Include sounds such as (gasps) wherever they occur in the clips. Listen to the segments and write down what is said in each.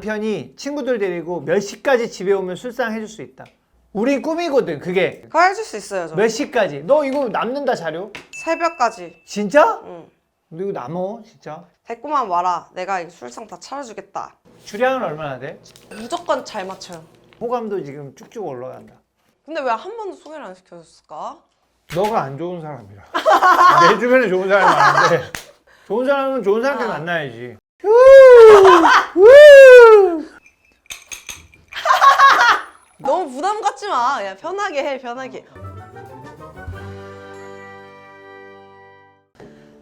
남편이 친구들 데리고 몇 시까지 집에 오면 술상 해줄 수 있다. 우리 꿈이거든, 그게. 그거 해줄 수 있어요, 저. 몇 시까지? 너 이거 남는다, 자료? 새벽까지. 진짜? 응. 너 이거 남어, 진짜? 데리고만 와라. 내가 이 술상 다 차려주겠다. 주량은 얼마나 돼? 무조건 잘 맞춰요. 호감도 지금 쭉쭉 올라간다. 근데 왜 한 번도 소개를 안 시켜줬을까? 너가 안 좋은 사람이라. (laughs) 내 주변에 좋은 사람이 많은데. 좋은 사람은 좋은 사람끼리 아. 만나야지. 너무 부담 갖지 마. 야 편하게 해, 편하게.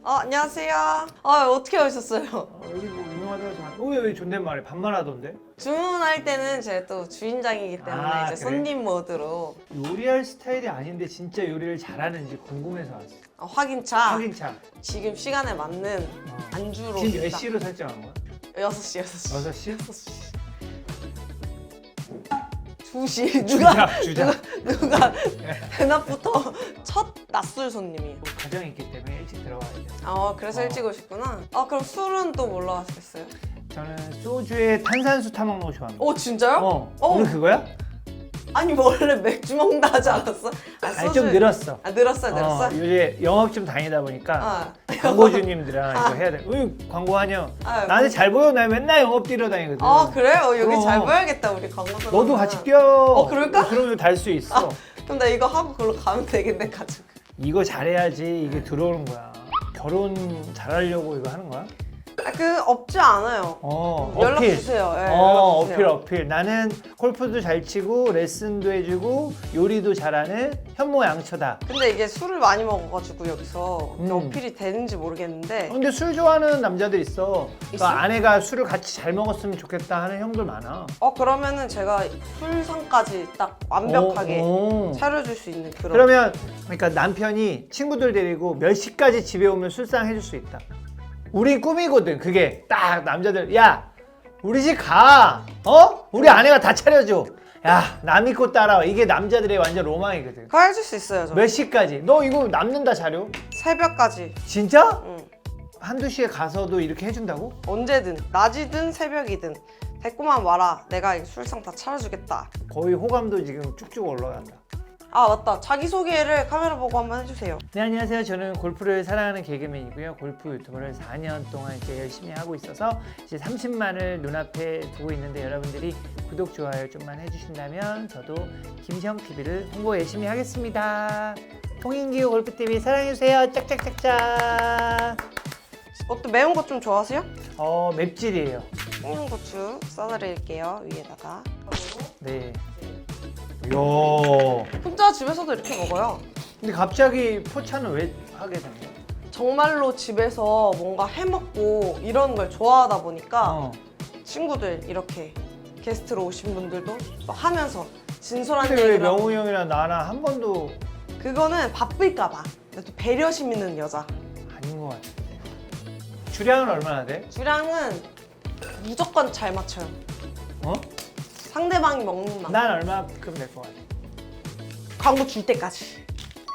어, 안녕하세요. 아, 어떻게 오셨어요? 어, 여기 뭐 유명하다고 해서 어, 왜, 왜 존댓말해? 반말하던데? 주문할 때는 제가 또 주인장이기 때문에 아, 이제 그래? 손님 모드로 요리할 스타일이 아닌데 진짜 요리를 잘하는지 궁금해서 왔어. 어, 확인차 확인차. 지금 시간에 맞는 어. 안주로 지금 몇딱 시로 설정한 거야? 6시, 6시. 6시? 2시. 누가 주작, 주작. 누가 대낮부터 첫 낮술 손님이에요. 뭐 가정이 있기 때문에 일찍 들어가야 돼. 아, 그래서 어. 일찍 오셨구나. 아, 그럼 술은 또 뭘로 하시겠어요? 저는 소주에 탄산수 타 먹는 거 좋아합니다. 오, 진짜요? 어, 어. 오늘 그거야? 아니, 뭐 원래 맥주 먹는다 하지 않았어? 아, 아니 좀 늘었어. 아, 늘었어요, 늘었어? 어, 요새 영업 좀 다니다 보니까 아. 광고주님들이랑 이거 해야 돼. 으, 광고하냐? 아, 나한테 잘 보여. 나 맨날 영업 뛰러 다니거든. 아, 그래요? 여기 어. 잘 보여야겠다, 우리 광고사. 너도 같이 뛰어. 어, 그럴까? 그러면 달 수 있어. 그럼 나 이거 하고 그걸로 가면 되겠네, 가지고. 이거 잘해야지 이게 들어오는 거야. 결혼 잘하려고 이거 하는 거야? 아, 그 없지 않아요. 어, 연락 어필. 주세요. 예, 어, 연락 주세요. 어필, 어필. 나는 골프도 잘 치고 레슨도 해주고 요리도 잘하는 현모양처다. 근데 이게 술을 많이 먹어가지고 여기서 음. 어필이 되는지 모르겠는데 어, 근데 술 좋아하는 남자들 있어. 그 있어? 아내가 술을 같이 잘 먹었으면 좋겠다 하는 형들 많아. 어 그러면은 제가 술상까지 딱 완벽하게 오, 오. 차려줄 수 있는 그런 그러면 그러니까 남편이 친구들 데리고 몇 시까지 집에 오면 술상 해줄 수 있다. 우리 꿈이거든. 그게 딱 남자들 야 우리 집 가. 어? 우리 아내가 다 차려줘. 야나 믿고 따라와. 이게 남자들의 완전 로망이거든. 그거 해줄 수 있어요 저 몇 시까지? 너 이거 남는다 자료? 새벽까지 진짜? 응. 한두 시에 가서도 이렇게 해준다고? 언제든 낮이든 새벽이든 데리고만 와라 내가 이 술상 다 차려주겠다 거의 호감도 지금 쭉쭉 올라간다. 아 맞다 자기소개를 카메라 보고 한번 해주세요 네 안녕하세요. 저는 골프를 사랑하는 개그맨이고요. 골프 유튜버를 4년 동안 이렇게 열심히 하고 있어서 이제 30만을 눈앞에 두고 있는데 여러분들이 구독 좋아요 좀만 해주신다면 저도 김시영 TV를 홍보 열심히 하겠습니다. 홍인기호 골프 TV 사랑해주세요. 짝짝짝짝. 어또 매운 거 좀 좋아하세요? 어 맵찔이에요. 청양 고추 써드릴게요 위에다가 네. 요. 혼자 집에서도 이렇게 먹어요 근데 갑자기 포차는 왜 하게 된 거야? 정말로 집에서 뭔가 해먹고 이런 걸 좋아하다 보니까 어. 친구들 이렇게 게스트로 오신 분들도 또 하면서 진솔한 근데 왜 얘기를 하고 명우 형이랑 나랑 한 번도 그거는 바쁠까 봐 근데 또 배려심 있는 여자 아닌 것 같은데. 주량은 얼마나 돼? 주량은 무조건 잘 맞춰요 어? 상대방이 먹는 만큼 난 얼마큼 될 것 같아? 광고 줄 때까지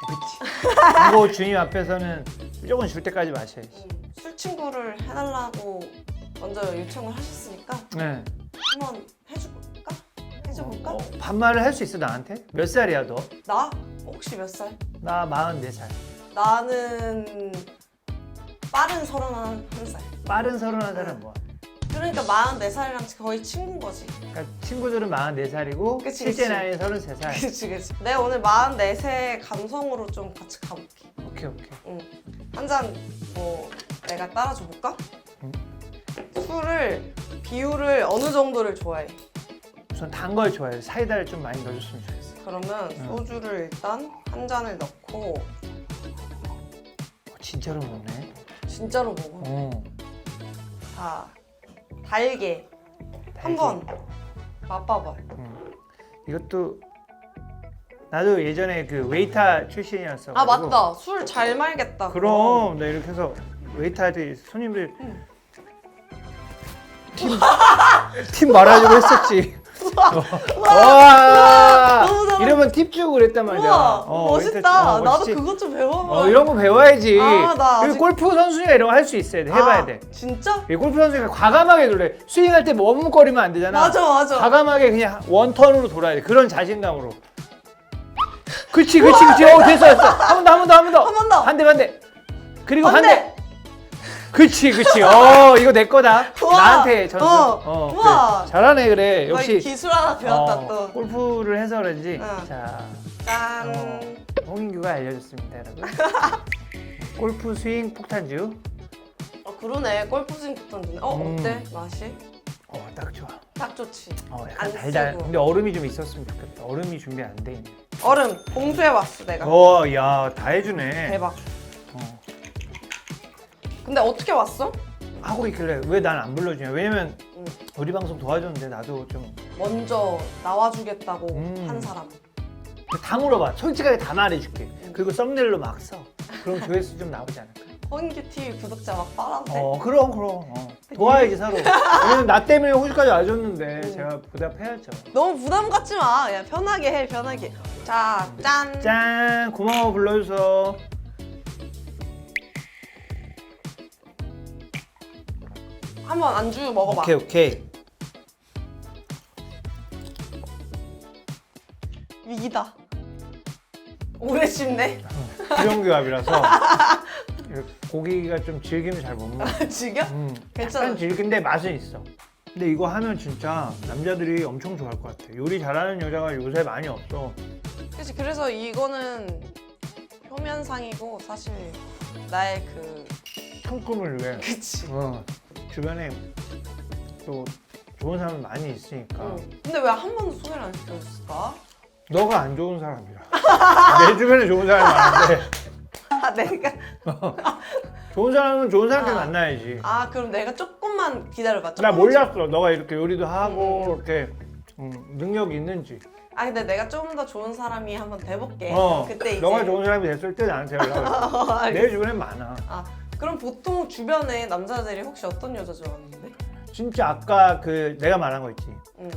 그치. 광고 주님 앞에서는 무조건 줄 때까지 마셔야지. 술 친구를 해달라고 먼저 요청을 하셨으니까 네. 한번 해줄까? 해줘볼까? 어, 반말을 할 수 있어 나한테? 몇 살이야 너? 나? 혹시 몇 살? 나 44살. 나는 빠른 서른한 살 빠른 서른한 살은 뭐야? 그러니까 44살이랑 거의 친구인 거지 그러니까 친구들은 44살이고 그치, 실제 그치. 나이 33살. 그치 그치 내가 오늘 44세 감성으로 좀 같이 가볼게 오케이 오케이. 응. 한잔 뭐 내가 따라줘 볼까? 응. 술을 비율을 어느 정도를 좋아해? 우선 단 걸 좋아해요. 사이다를 좀 많이 넣어줬으면 좋겠어. 그러면 응. 소주를 일단 한 잔을 넣고 어, 진짜로 먹네. 진짜로 먹어 어. 자 달게 한번 맛봐봐 음. 이것도 나도 예전에 그 웨이터 출신이었어. 아 맞다 술 잘 말겠다 그럼 나 이렇게 해서 웨이터들이 손님들 응. 팀, 팀 말하려고 했었지. (laughs) 와 너무 잘한다. 이러면 팁 주고 그랬단 말이야. 우와 어, 멋있다. 어, 나도 멋있지? 그것 좀 배워봐. 어, 이런 거 배워야지. 아, 나 그리고 아직- 골프 선수냐 이런 거 할 수 있어야 돼. 해봐야 아, 돼. 진짜? 이 골프 선수가 과감하게 돌려. 스윙할 때 머뭇거리면 안 되잖아. 맞아 맞아. 과감하게 그냥 원턴으로 돌아야 돼. 그런 자신감으로. (laughs) 그치, 그치, 그치. 어, 됐어, 됐어. 한 번 더, 한 번 더, 한 번 더. 한 번 더. 한 대, 한 대. 그리고 한한 대. 대. 그치, 그치. 어, 이거 내 거다. 우와. 나한테 전수. 어. 어, 우와. 그래. 잘하네, 그래. 나 역시. 기술 하나 배웠다 어, 또. 골프를 해서 그런지. 응. 자, 짠. 어, 홍인규가 알려줬습니다, 여러분. (laughs) 골프 스윙 폭탄주. 어 그러네. 골프 스윙 붙던데. 어 음. 어때 맛이? 어, 딱 좋아. 딱 좋지. 어, 약간 안 달달. 쓰고. 근데 얼음이 좀 있었으면 좋겠다. 얼음이 준비 안 돼 있네. 얼음 봉투에 왔어 내가. 어, 야, 다 해주네. 대박. 어. 근데 어떻게 왔어? 하고 있길래 왜 난 안 불러주냐? 왜냐면 응. 우리 방송 도와줬는데 나도 좀다 먼저 나와주겠다고 음. 한 사람. 물어봐. 솔직하게 다 말해줄게. 그리고 썸네일로 막 써. 그럼 조회수 좀 나오지 않을까? TV 구독자 막 빨아대. 어, 그럼 그럼. 어. 도와야지 서로. 왜냐면 나 때문에 (laughs) 호주까지 와줬는데 음. 제가 보답해야죠. 너무 부담 갖지 마. 그냥 편하게 해 편하게. 자 짠. 짠, 고마워 불러줘서. 한번 안주 먹어봐. 오케이 오케이. 위기다. 오래 씹네. 수영교합이라서 고기가 좀 질기면 잘 못 먹어. (laughs) 즐겨? 음, 괜찮아. 약간 질긴데 맛은 있어. 근데 이거 하면 진짜 남자들이 엄청 좋아할 것 같아. 요리 잘하는 여자가 요새 많이 없어. 그렇지. 그래서 이거는 표면상이고 사실 나의 그 상품을 위해. 그치. 어, 주변에 또 좋은 사람 많이 있으니까. 응. 근데 왜 한 번도 소개를 안 시켜줬을까? 너가 안 좋은 사람이라. (laughs) 내 주변에 좋은 사람이 많은데 아 내가 (laughs) 좋은 사람은 좋은 사람들 아. 만나야지. 아 그럼 내가 조금만 기다려봐. 나 조금만 몰랐어. 너가 이렇게 요리도 하고 이렇게 음, 능력이 있는지. 아 근데 내가 좀더 좋은 사람이 한번 돼볼게. 어, 그때 이제 너가 좋은 사람이 됐을 때 나한테 연락을. (laughs) 어. 내 주변에 많아. 아 그럼 보통 주변에 남자들이 혹시 어떤 여자 좋아하는데? 진짜 아까 그 내가 말한 거 있지. 응.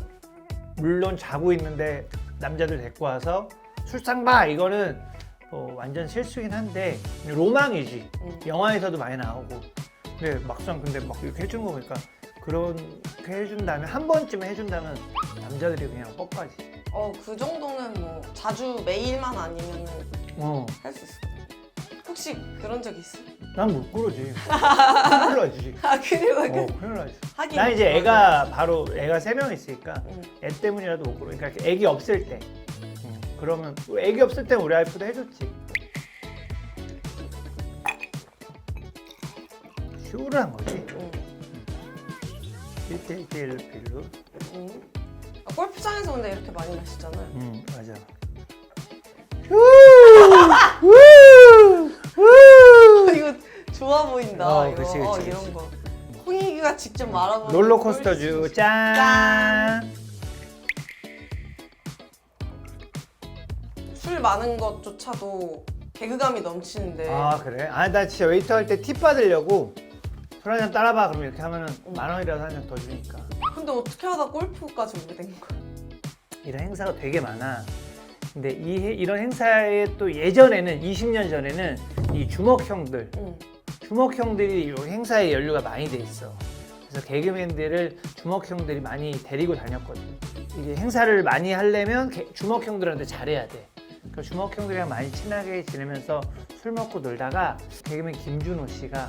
물론 자고 있는데 남자들 데리고 와서 술상 봐 이거는 어, 완전 실수긴 한데 로망이지. 응. 영화에서도 많이 나오고. 근데 막상 근데 막 이렇게 해주는 거 보니까 그렇게 해준다면 한 번쯤 해준다면 남자들이 그냥 뻑가지. 어 그 정도는 뭐 자주 매일만 아니면은 어, 할 수 있을 것 같아. 혹시 그런 적 있어? 난못 그러지. 큰일 나지. (laughs) 아 그리고 그 어, 큰일 나지. 하긴 난 이제 애가 바로 애가 세 명 있으니까 응. 애 때문이라도 못 그러. 그러니까 애기 없을 때. 응, 그러면 애기 없을 때 우리 와이프도 해줬지. 쇼를 한 거지. 응. 1대1 빌로. 응. 아, 골프장에서 근데 이렇게 많이 마시잖아. 응, 맞아. 우! 우! (laughs) 좋아 보인다. 어, 이거 그치, 어, 그치, 이런 그치. 거. 홍익이가 직접 말아보는 롤러코스터주 꿀- 짠. 술 많은 것조차도 개그감이 넘치는데 아 그래? 아나 진짜 웨이터 할 때 팁 받으려고 술 한 잔 따라봐 그러면 이렇게 하면은 응. 만 원이라도 한 잔 더 주니까 근데 어떻게 하다 골프까지 오게 된 거야? 이런 행사가 되게 많아. 근데 이 해- 이런 행사에 또 예전에는 20년 전에는 이 주먹형들 응. 주먹형들이 이 행사에 연루가 많이 돼 있어. 그래서 개그맨들을 주먹형들이 많이 데리고 다녔거든. 이게 행사를 많이 하려면 개- 주먹형들한테 잘해야 돼. 그 주먹형들이랑 많이 친하게 지내면서 술 먹고 놀다가 개그맨 김준호 씨가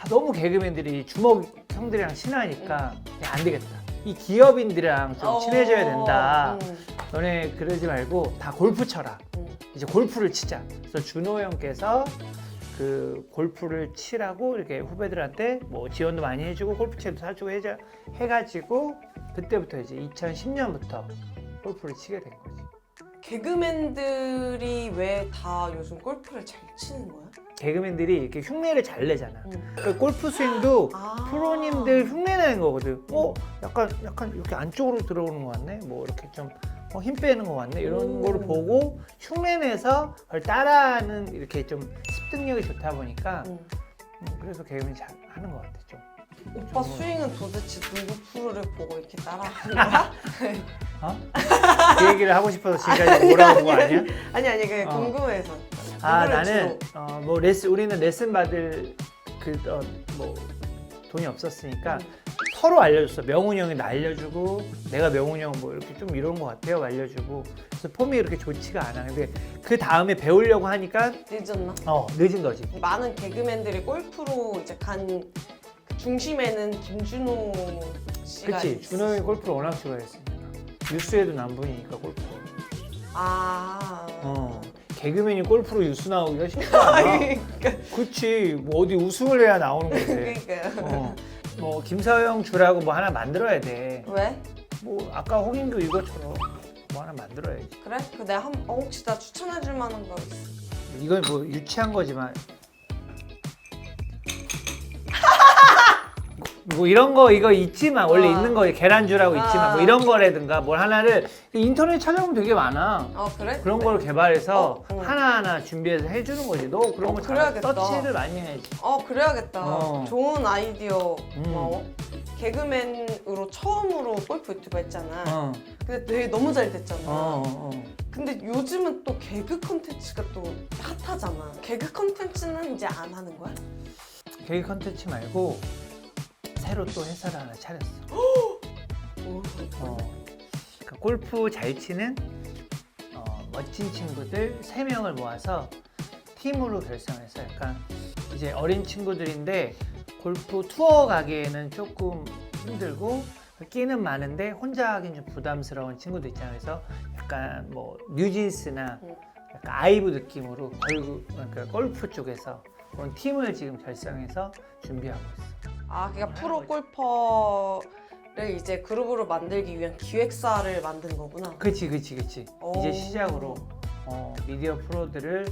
아, 너무 개그맨들이 주먹형들이랑 친하니까 야, 안 되겠다. 이 기업인들이랑 좀 친해져야 된다. 어, 응. 너네 그러지 말고 다 골프 쳐라. 응. 이제 골프를 치자. 그래서 준호 형께서 그 골프를 치라고 이렇게 후배들한테 뭐 지원도 많이 해주고 골프채도 사주고 해자, 해가지고 그때부터 이제 2010년부터 골프를 치게 된 거지. 개그맨들이 왜 다 요즘 골프를 잘 치는 거야? 개그맨들이 이렇게 흉내를 잘 내잖아. 응. 그러니까 골프 스윙도 아. 프로님들 흉내 내는 거거든. 어, 약간 약간 이렇게 안쪽으로 들어오는 거 같네. 뭐 이렇게 좀. 어, 힘 빼는 거 같네 이런 오. 거를 보고 흉내내서 그걸 따라하는 이렇게 좀 습득력이 좋다 보니까 응. 음, 그래서 개그맨 잘 하는 것 같아 좀. 오빠 스윙은 도대체 누구 프로를 보고 이렇게 따라하는 (laughs) 거야? 어? 그 얘기를 하고 싶어서 지금까지 뭐라고 거 아니야? 아니 아니 그게 어. 궁금해서. 아 누구를 나는 주로? 어, 뭐 레슨 우리는 레슨 받을 그뭐 돈이 없었으니까 음. 서로 알려줬어. 명훈이 형이 나 알려주고 내가 명훈이 형 뭐 이렇게 좀 이런 것 같아요 알려주고 그래서 폼이 그렇게 좋지가 않아. 근데 그 다음에 배우려고 하니까 늦었나? 어 늦은 거지. 많은 개그맨들이 골프로 이제 간그 중심에는 김준호 씨가 그치 있- 준호 형이 골프를 워낙 좋아했으니까 뉴스에도 남분이니까 골프. 아. 어 개그맨이 골프로 뉴스 나오기가 (laughs) 쉽지 않아. 그러니까 그치 뭐 어디 우승을 해야 나오는 거지. 그러니까요. 어. 뭐 김서영 주라고 뭐 하나 만들어야 돼. 왜? 뭐 아까 홍인규 이거처럼 뭐 하나 만들어야지. 그래? 그 내가 한 어, 혹시 나 추천해줄 만한 거 있어? 이건 뭐 유치한 거지만 뭐 이런 거 이거 있지만 원래 아. 있는 거 계란주라고 있지만 아. 뭐 이런 거라든가 뭘 하나를 인터넷 찾아보면 되게 많아. 어 그래? 그런 걸 개발해서 어, 응. 하나하나 준비해서 해주는 거지. 너 그런 어, 거 잘, 그래야겠다. 서치를 많이 해야지. 어 그래야겠다. 어. 좋은 아이디어 음. 고마워. 개그맨으로 처음으로 골프 유튜버 했잖아. 어, 근데 되게 너무 잘 됐잖아. 어, 어. 근데 요즘은 또 개그 컨텐츠가 또 핫하잖아. 개그 컨텐츠는 이제 안 하는 거야? 개그 컨텐츠 말고 새로 또 회사를 하나 차렸어. 오. (gasps) 어, 그러니까 골프 잘 치는 어, 멋진 친구들 세명을 모아서 팀으로 결성해서 약간 이제 어린 친구들인데 골프 투어 가기에는 조금 힘들고 끼는 많은데 혼자 하긴 좀 부담스러운 친구도 있잖아요. 그래서 약간 뭐 뉴진스나 음. 약간 아이브 느낌으로 골프, 그러니까 골프 쪽에서 그런 팀을 지금 결성해서 준비하고 있어. 아, 그러니까 뭐 프로 골퍼를 이제 그룹으로 만들기 위한 기획사를 만든 거구나. 그치 그치 그치 오. 이제 시작으로 어, 미디어 프로들을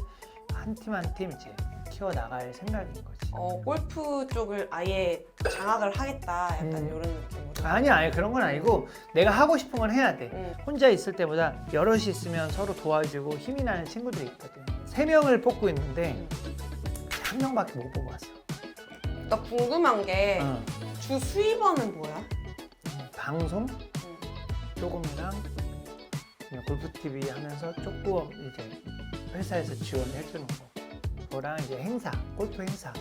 한 팀 한 팀 이제 키워 나갈 생각인 거지 어, 골프 쪽을 아예 장악을 하겠다. 약간 음. 이런 느낌으로. 아니야 아니 그런 건 아니고 내가 하고 싶은 건 해야 돼 응. 혼자 있을 때보다 여럿이 있으면 서로 도와주고 힘이 나는 친구들이 있거든 세 명을 뽑고 있는데 음. 한 명밖에 못 뽑았어 나 궁금한 게 어. 주 수입원은 뭐야? 방송 조금이랑 그냥 골프 TV 하면서 조금 이제 회사에서 지원해 주는 거 그거랑 이제 행사 골프 행사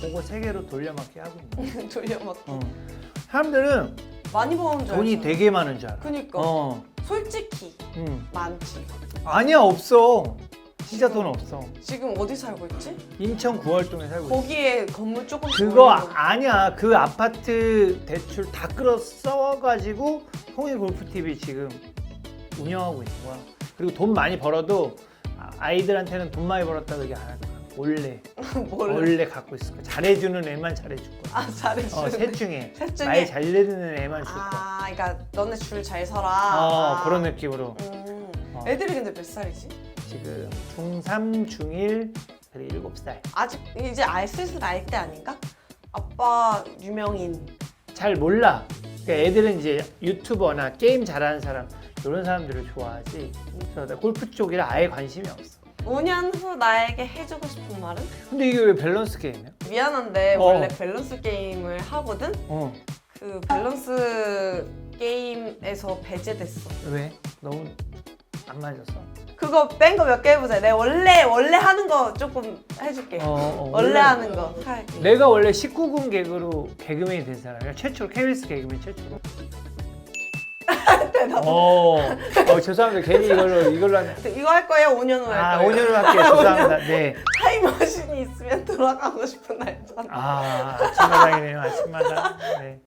그거 세 개로 돌려막기 하고 있는 거야. (laughs) 돌려막 어. 사람들은 많이 버는 줄 돈이 알잖아. 되게 많은 줄 알아. 그니까 어, 솔직히 음. 많지. 아니야 없어. 진짜 돈 없어. 지금 어디 살고 있지? 인천 구월동에 살고 있어. 거기에 건물 조금 그거 보이는 거. 아니야. 그 아파트 대출 다 끌어 써가지고 통일 골프 TV 지금 운영하고 있는 거야. 그리고 돈 많이 벌어도 아- 아이들한테는 돈 많이 벌었다고 얘기 안할 거야. 원래. 원래 갖고 있을 거야. 잘해주는 애만 잘해줄 거야. 아 잘해주네. 어, 셋 중에 셋 중에? 말잘 내는 애만 줄 거야. 아, 그러니까 너네 줄 잘 서라. 어, 아. 그런 느낌으로. 음. 어. 애들이 근데 몇 살이지? 지금 중3, 중1, 그리고 7살. 아직 이제 알 슬슬 알 때 아닌가? 아빠 유명인. 잘 몰라. 그러니까 애들은 이제 유튜버나 게임 잘하는 사람 이런 사람들을 좋아하지. 그래서 나 골프 쪽이라 아예 관심이 없어. 5년 후 나에게 해주고 싶은 말은? 근데 이게 왜 밸런스 게임이야? 미안한데 어. 원래 밸런스 게임을 하거든? 어. 그 밸런스 게임에서 배제됐어. 왜? 너무 안 맞았어. 그거 뺀 거 몇 개 해보자. 내가 원래 원래 하는 거 조금 해줄게. 어, 어, 원래 하는 거 할게. 내가 원래 19금 개그로 개그맨이 된 사람이야. 최초로 KBS 개그맨 최초로. 어, 어, 죄송합니다. 괜히 이걸로 이걸로 한. 이거 할 거예요? 5년 후에 할 아, 거예요? 5년을 할게요. (laughs) 죄송합니다. 네. 타임머신이 있으면 돌아가고 싶은 날잖아. 아, 아침마당이네요. 아침마당. 네.